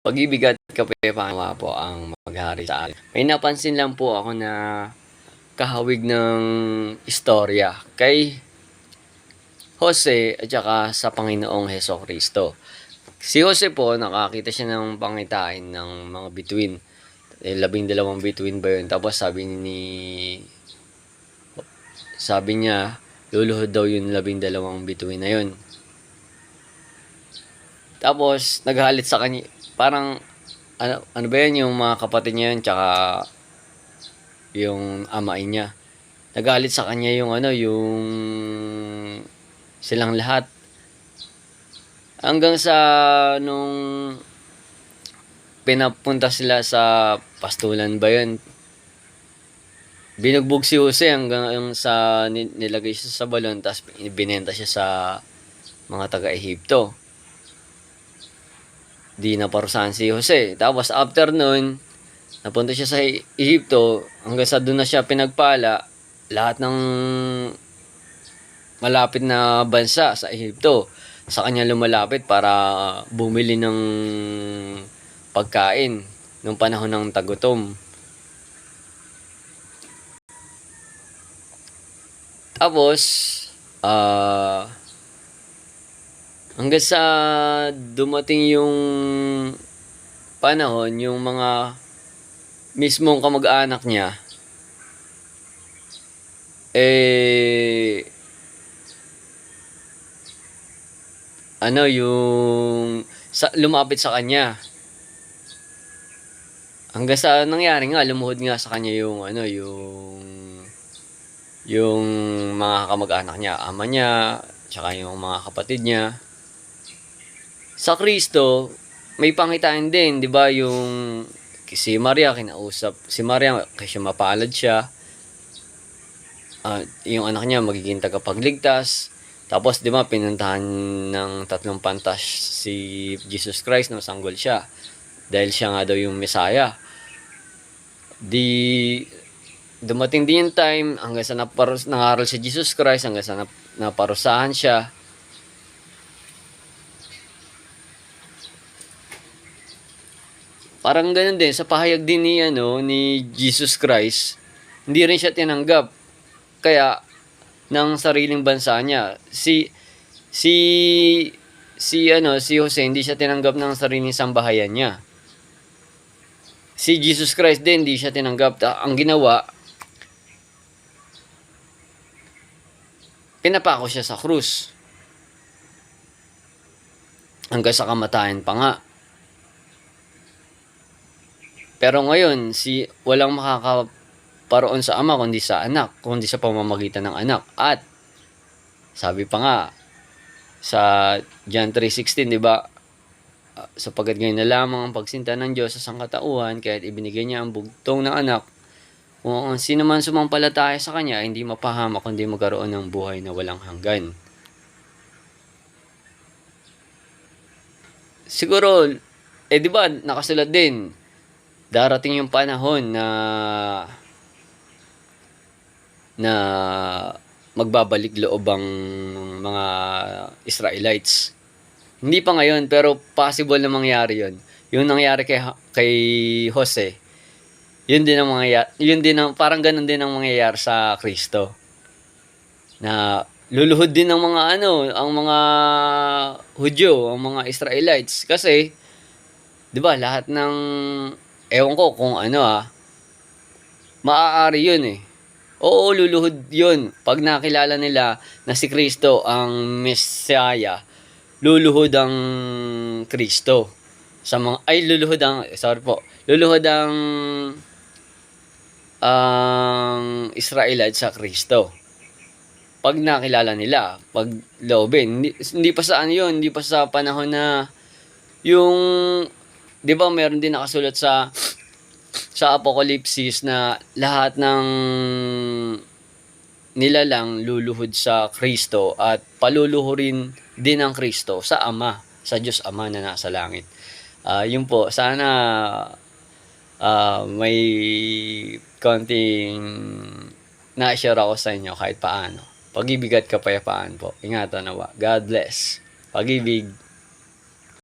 Pag-ibig at kapayapaan po ang maghari sa akin. May napansin lang po ako na kahawig ng istorya kay Jose at saka sa Panginoong Heso Kristo. Si Jose po, nakakita siya ng pangitain ng mga bituin. Eh, labing dalawang bituin ba yun? Tapos sabi ni... Sabi niya, luluhod daw yung labing dalawang bituin na yun. Tapos, naghalit sa kanya, parang, ano, ano ba yun, yung mga kapatid niya yun, tsaka yung amain niya. Nagalit sa kanya yung ano, yung silang lahat. Hanggang sa nung pinapunta sila sa pastulan ba yun, binugbog si Jose hanggang sa ni- nilagay siya sa balon tapos binenta siya sa mga taga-Ehipto. Di naparusahan si Jose. Tapos after nun, napunta siya sa E- Ehipto hanggang sa doon na siya pinagpala lahat ng malapit na bansa sa Ehipto sa kanya lumalapit para bumili ng pagkain nung panahon ng tagutom. Tapos, ah, hanggang sa dumating yung panahon, yung mga mismong kamag-anak niya, eh, ano yung sa, lumapit sa kanya. Hanggang sa nangyari nga, lumuhod nga sa kanya yung ano, yung yung mga kamag-anak niya, ama niya, tsaka yung mga kapatid niya. Sa Kristo, may pangitain din, di ba? Yung si Maria, kinausap. Si Maria, kasi mapalad siya. Ah, yung anak niya, magiging tagapagligtas. Tapos, di ba, pinuntahan ng tatlong pantas si Jesus Christ, no, sanggol siya. Dahil siya nga daw yung Messiah. Di, dumating din yung time hanggang sa naparus, nangaral si Jesus Christ, hanggang sa nap, naparusahan siya. Parang ganun din, sa pahayag din ni, ano, ni Jesus Christ, hindi rin siya tinanggap. Kaya, ng sariling bansa niya, si, si, si, ano, si Jose, hindi siya tinanggap ng sariling sambahayan niya. Si Jesus Christ din, hindi siya tinanggap. Ang ginawa, pinapako siya sa krus. Hanggang sa kamatayan pa nga. Pero ngayon, si walang makakaparoon sa ama kundi sa anak, kundi sa pamamagitan ng anak. At sabi pa nga sa John 3:16, 'di ba? Ah, sapagkat ngayon na lamang ang pagsinta ng Diyos sa sangkatauhan, kaya't ibinigay niya ang bugtong ng anak. Kung ang sino man sumampalataya sa kanya, hindi mapahamak kundi magkaroon ng buhay na walang hanggan. Siguro, eh di ba, nakasulat din, darating yung panahon na na magbabalik loob ang mga Israelites. Hindi pa ngayon, pero possible na mangyari yun. Yung nangyari kay, kay Jose, yun din ang mangyayari, yun din ang, parang ganun din ang mangyayari sa Kristo. Na luluhod din ng mga ano, ang mga Hudyo, ang mga Israelites. Kasi, di ba, lahat ng, ewan ko kung ano ah, maaari yun eh. Oo, luluhod yun. Pag nakilala nila na si Kristo ang Messiah, luluhod ang Kristo. Sa mga, ay, luluhod ang, sorry po, luluhod ang, ang Israelite sa Kristo. Pag nakilala nila, pag loobin, hindi, hindi pa sa ano yun, hindi pa sa panahon na yung, di ba meron din nakasulat sa sa Apocalypse na lahat ng nilalang luluhod sa Kristo at paluluhurin din ng Kristo sa Ama, sa Diyos Ama na nasa langit. Ah, yun po, sana ah, may konting na-share ako sa inyo kahit paano. Pag-ibig at kapayapaan po. Ingatan nawa. God bless. Pag-ibig.